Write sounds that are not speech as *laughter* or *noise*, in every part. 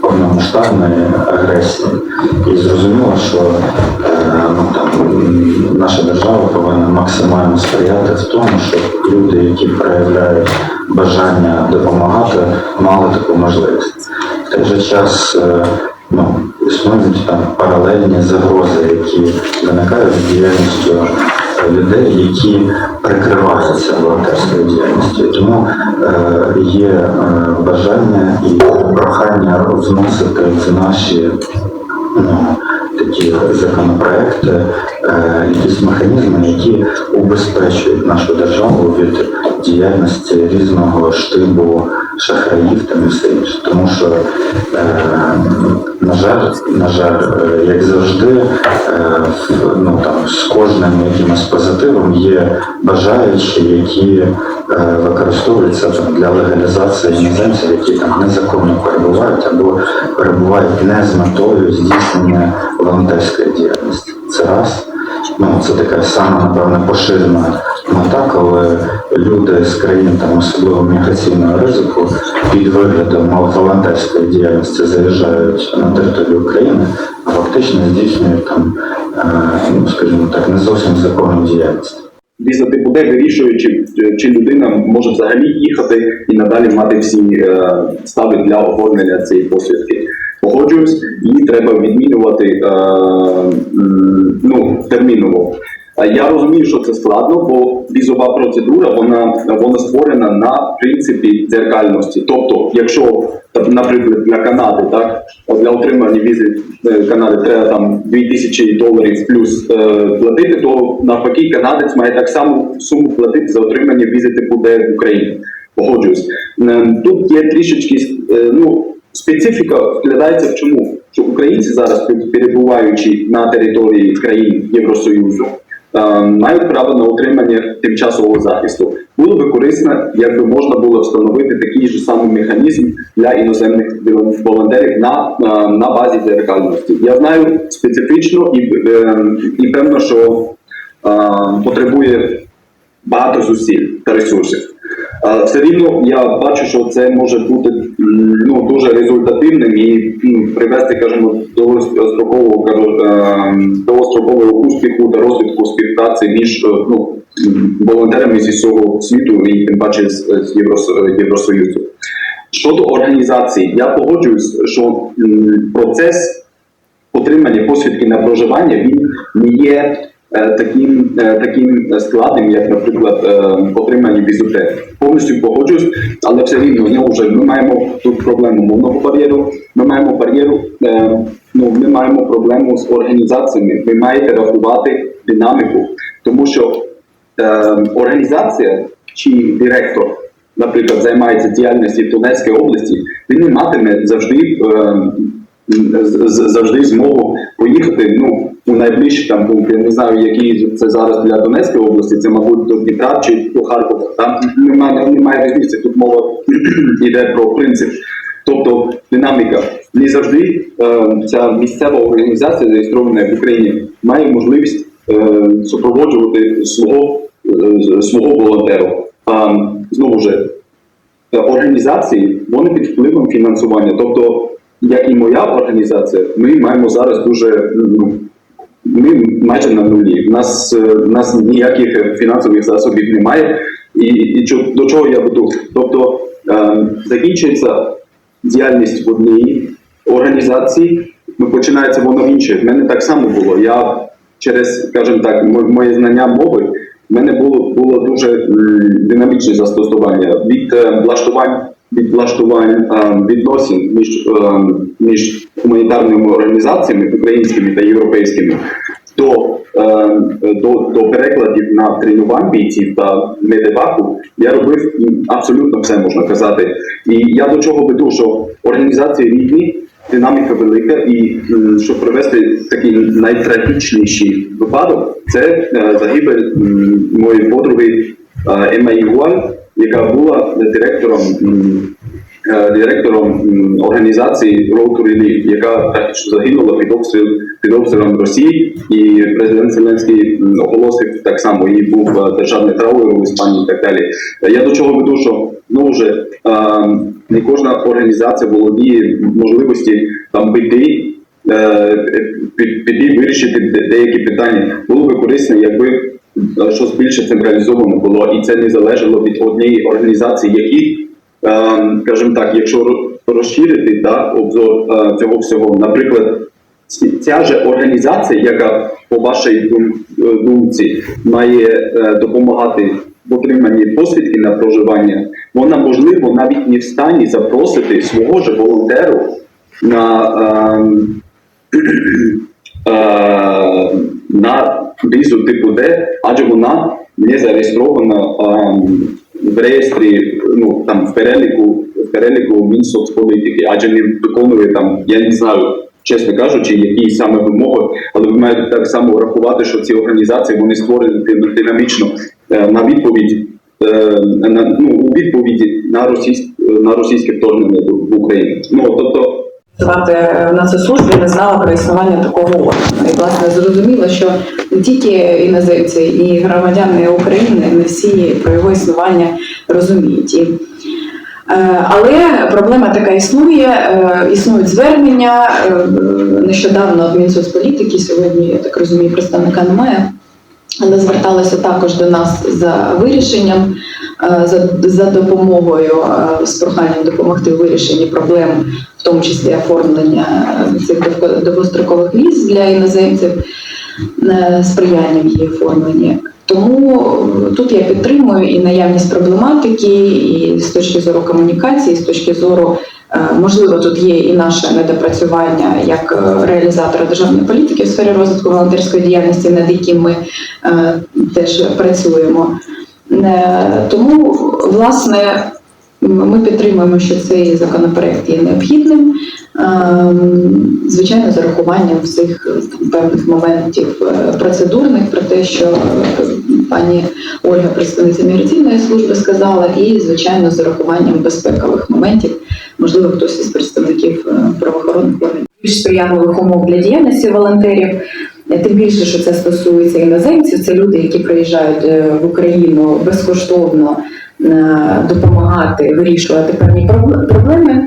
повномасштабної агресії. І зрозуміло, що е, ну, там, наша держава повинна максимально сприяти в тому, щоб люди, які проявляють бажання допомагати, мали таку можливість. В той же час е, ну, існують там паралельні загрози, які виникають з діяльністю людей, які прикриваються волонтерською діяльністю. Тому е, є е, бажання і прохання вносити в наші ну, такі законопроекти, е, якісь механізми, які убезпечують нашу державу від діяльності різного штибу шахраїв та і все інше. Тому що, на жаль, на жаль, е, як завжди, е, ну, там, з кожним якимось позитивом є бажаючі, які е, використовуються там, для легалізації іноземців, які там незаконно перебувають або перебувають не з метою здійснення волонтерської діяльності. Це раз. Ну, це така сама, напевно, поширена мета, коли люди з країн там особливо міграційного ризику під виглядом волонтерської діяльності заїжджають на територію України, а фактично здійснюють там, е, ну скажімо так, не зовсім законну діяльність. Віза типу Д вирішує, чи, чи людина може взагалі їхати і надалі мати всі е, стави для оформлення цієї посвідки. Погоджуюсь, її треба відмінювати е, ну, терміново. Я розумію, що це складно, бо візова процедура вона, вона створена на принципі дзеркальності. Тобто, якщо, наприклад, для Канади, так для отримання візи е, Канади треба там 2000 доларів плюс е, платити, то навпаки канадець має так само суму платити за отримання візи типу Д в Україні. Погоджуюсь. Е, Тут є трішечки е, ну, специфіка вглядається в чому? Що українці зараз, перебуваючи на території країн Євросоюзу, е, мають право на отримання тимчасового захисту. Було би корисно, якби можна було встановити такий же самий механізм для іноземних волонтерів на, е, на базі дзеркальності. Я знаю специфічно і, е, і певно, що потребує багато зусиль та ресурсів. Все рівно я бачу, що це може бути ну, дуже результативним і м, привести, кажемо, до строкового кажу, е, довгострокового успіху та розвитку співпраці між е, ну, волонтерами зі всього світу і тим паче з, Євросоюзу. Щодо організації, я погоджуюсь, що процес отримання посвідки на проживання він не є таким, е, таким складним, як, наприклад, е, отримання візите. Повністю погоджуюсь, але все рівно ну, вже ми маємо тут проблему мовного бар'єру, ми маємо бар'єру, е, ну, ми маємо проблему з організаціями. Ви маєте рахувати динаміку, тому що е, організація чи директор, наприклад, займається діяльністю в Донецькій області, він не матиме завжди. Е, завжди змогу поїхати ну, у найближчий там пункт. Я не знаю, який це зараз для Донецької області, це, мабуть, до Дніпра чи до Харкова. Там немає, немає різниці, тут мова *clears throat* йде про принцип. Тобто динаміка. Не завжди е, ця місцева організація, зареєстрована в Україні, має можливість е, супроводжувати свого, е, свого волонтеру. А, знову ж, організації вони під впливом фінансування. Тобто, як і моя організація, ми маємо зараз дуже ну, ми майже на нулі. У нас, е, у нас ніяких фінансових засобів немає. І, і до чого я веду? Тобто е, закінчується діяльність в одній організації, ну, починається воно в іншій. В мене так само було. Я через, скажімо так, моє знання мови. в мене було було дуже динамічне застосування від е, влаштувань від влаштувань е, відносин між, е, між гуманітарними організаціями українськими та європейськими до, е, до, до перекладів на тренувань бійців та медеваку я робив абсолютно все можна казати. І я до чого веду, що організації різні, динаміка велика, і щоб привести такий найтрагічніший випадок, це загибель моєї подруги Емма Ігуаль, яка була директором е, директором організації Road to Relief, яка практично загинула під обстріл під обстрілом Росії, і президент Зеленський оголосив так само. Їй був е, державний траур у Іспанії і так далі. Я до чого веду, що ну вже е, не кожна організація володіє можливості там піти. Піти вирішити деякі питання було би корисно, якби щось більше централізовано було, і це не залежало від однієї організації, які, е, скажімо так, якщо розширити да, обзор е, цього всього, наприклад, ця же організація, яка по вашій е, думці має е, допомагати в отриманні посвідки на проживання, вона можливо навіть не в стані запросити свого ж волонтеру на. ем, *clears throat* е, на візу типу Д, адже вона не зареєстрована ем, в реєстрі, ну там в переліку, в переліку Мінсоцполітики, адже не виконує там, я не знаю, чесно кажучи, які саме вимоги, але ви маєте так само врахувати, що ці організації вони створені динамічно на відповідь. На, ну, у відповіді на російське на російське вторгнення в Україну. Ну тобто працювати на цій службі не знала про існування такого органу. І власне зрозуміло, що не тільки іноземці і громадяни України не всі про його існування розуміють. Е, але проблема така існує, е, існують звернення. е, Нещодавно від Мінсоцполітики, сьогодні, я так розумію, представника немає, але зверталися також до нас за вирішенням, за, за допомогою, е, з проханням допомогти у вирішенні проблем в тому числі оформлення е, цих довго- довгострокових віз для іноземців, е, сприяння в її оформленні. Тому е, тут я підтримую і наявність проблематики, і з точки зору комунікації, і з точки зору, е, можливо, тут є і наше недопрацювання як е, реалізатора державної політики в сфері розвитку волонтерської діяльності, над яким ми е, теж працюємо. Е, Тому, власне, ми підтримуємо, що цей законопроект є необхідним. Ем, Звичайно, з урахуванням всіх е, певних моментів е, процедурних про те, що е, пані Ольга, представниця міграційної служби, сказала, і звичайно з урахуванням безпекових моментів, можливо, хтось із представників е, правоохоронних органів більш сприятливих умов для діяльності волонтерів. Е, Тим більше, що це стосується іноземців, це люди, які приїжджають е, в Україну безкоштовно е, допомагати вирішувати певні проблеми.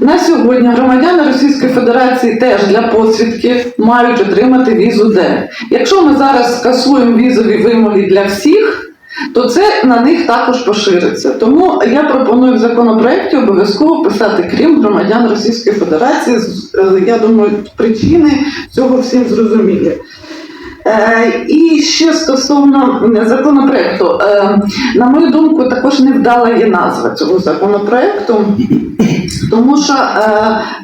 На сьогодні громадяни Російської Федерації теж для посвідки мають отримати візу Д. Якщо ми зараз скасуємо візові вимоги для всіх, то це на них також пошириться. Тому я пропоную в законопроекті обов'язково писати крім громадян Російської Федерації. Е, Я думаю, причини цього всім зрозумілі. Е, І ще стосовно законопроекту, Е, на мою думку, також невдала є назва цього законопроекту. Тому що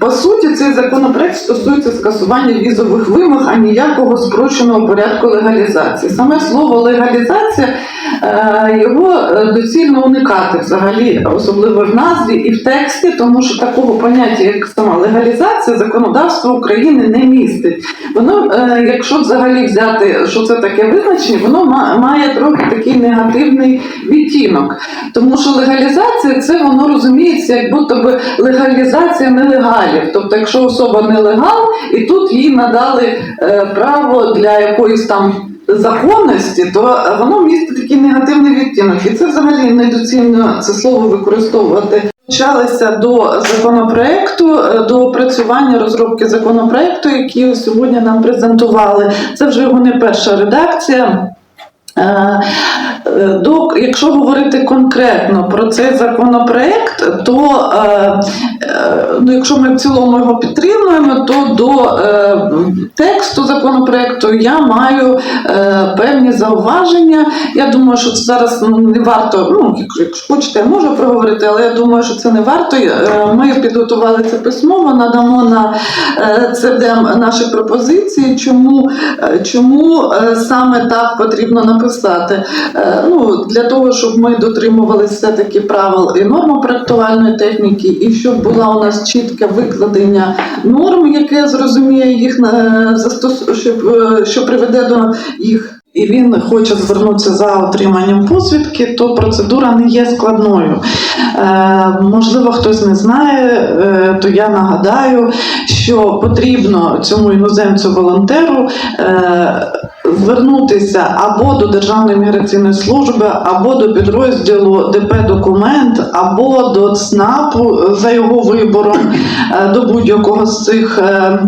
по суті цей законопроект стосується скасування візових вимог, а ніякого спрощеного порядку легалізації. Саме слово легалізація його е, доцільно уникати взагалі, особливо в назві і в тексті, тому що такого поняття, як сама легалізація, законодавство України не містить. Воно, е, якщо взагалі взяти, що це таке визначення, воно ма- має трохи такий негативний відтінок. Тому що легалізація це воно розуміється, як будто би легалізація нелегалів. Тобто, якщо особа нелегал, і тут їй надали е, право для якоїсь там. Законності, то воно містить такий негативний відтінок, і це взагалі недоцільно це слово використовувати. Почалися до законопроекту, е, до опрацювання розробки законопроекту, який сьогодні нам презентували. Це вже його не перша редакція. Е, е, До, якщо говорити конкретно про цей законопроект, то е, ну, якщо ми в цілому його підтримуємо, то до тексту законопроекту я маю зауваження. Я думаю, що це зараз ну, не варто. Ну, якщо, хочете, я можу проговорити, але я думаю, що це не варто. Е, Ми підготували це письмово, надамо на е, ЦД наші пропозиції. Чому, е, чому саме так потрібно написати? Ну, для того, щоб ми дотримувалися все-таки правил і нормопроектувальної техніки, і щоб була у нас чітке викладення норм, яке зрозуміє їх застос... що приведе до їх і він хоче звернутися за отриманням посвідки, то процедура не є складною. Е, можливо, хтось не знає, е, то я нагадаю, що потрібно цьому іноземцю-волонтеру е, звернутися або до Державної міграційної служби, або до підрозділу ДП Документ, або до ЦНАПу за його вибором е, до будь-якого з цих е,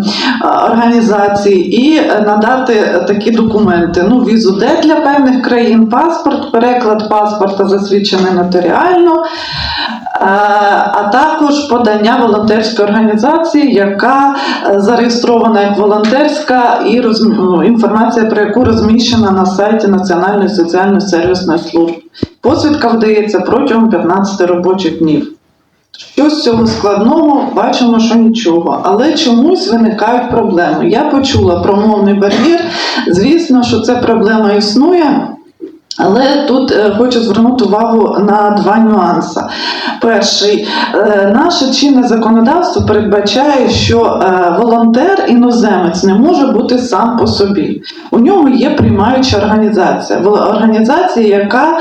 організацій і надати такі документи. Ну, візу Д для певних країн, паспорт, переклад паспорта засвідчений нотаріально. Е, А також подання волонтерської організації, яка зареєстрована як волонтерська, і ну, інформація про яку розміщена на сайті Національної соціальної сервісної служби. Посвідка вдається протягом 15 робочих днів. Що з цього складного, бачимо, що нічого, але чомусь виникають проблеми. Я почула про мовний бар'єр. Звісно, що ця проблема існує. Але тут е, хочу звернути увагу на два нюанси. Перший, е, наше чинне законодавство передбачає, що е, волонтер іноземець не може бути сам по собі. У нього є приймаюча організація, організація, яка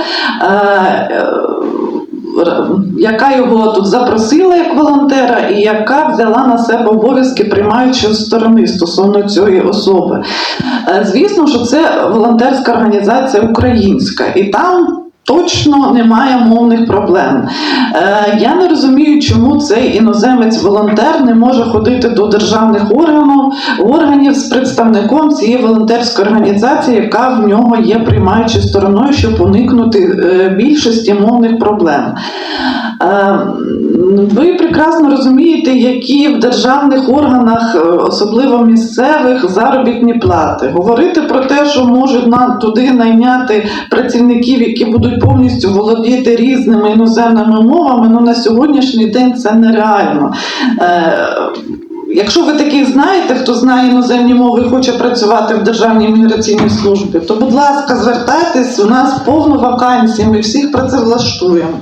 яка його тут запросила як волонтера, і яка взяла на себе обов'язки приймаючої сторони стосовно цієї особи. Е, Звісно, що це волонтерська організація українська, і там. Точно немає мовних проблем. Е, я не розумію, чому цей іноземець-волонтер не може ходити до державних органів, органів з представником цієї волонтерської організації, яка в нього є приймаючою стороною, щоб уникнути е, більшості мовних проблем. Е, Ви прекрасно які в державних органах, е, особливо місцевих, заробітні плати. Говорити про те, що можуть туди найняти працівників, які будуть повністю володіти різними іноземними мовами, ну на сьогоднішній день це нереально. Е, Якщо ви таких знаєте, хто знає іноземні мови і хоче працювати в Державній міграційній службі, то будь ласка, звертайтесь, у нас повно вакансій, ми всіх працевлаштуємо.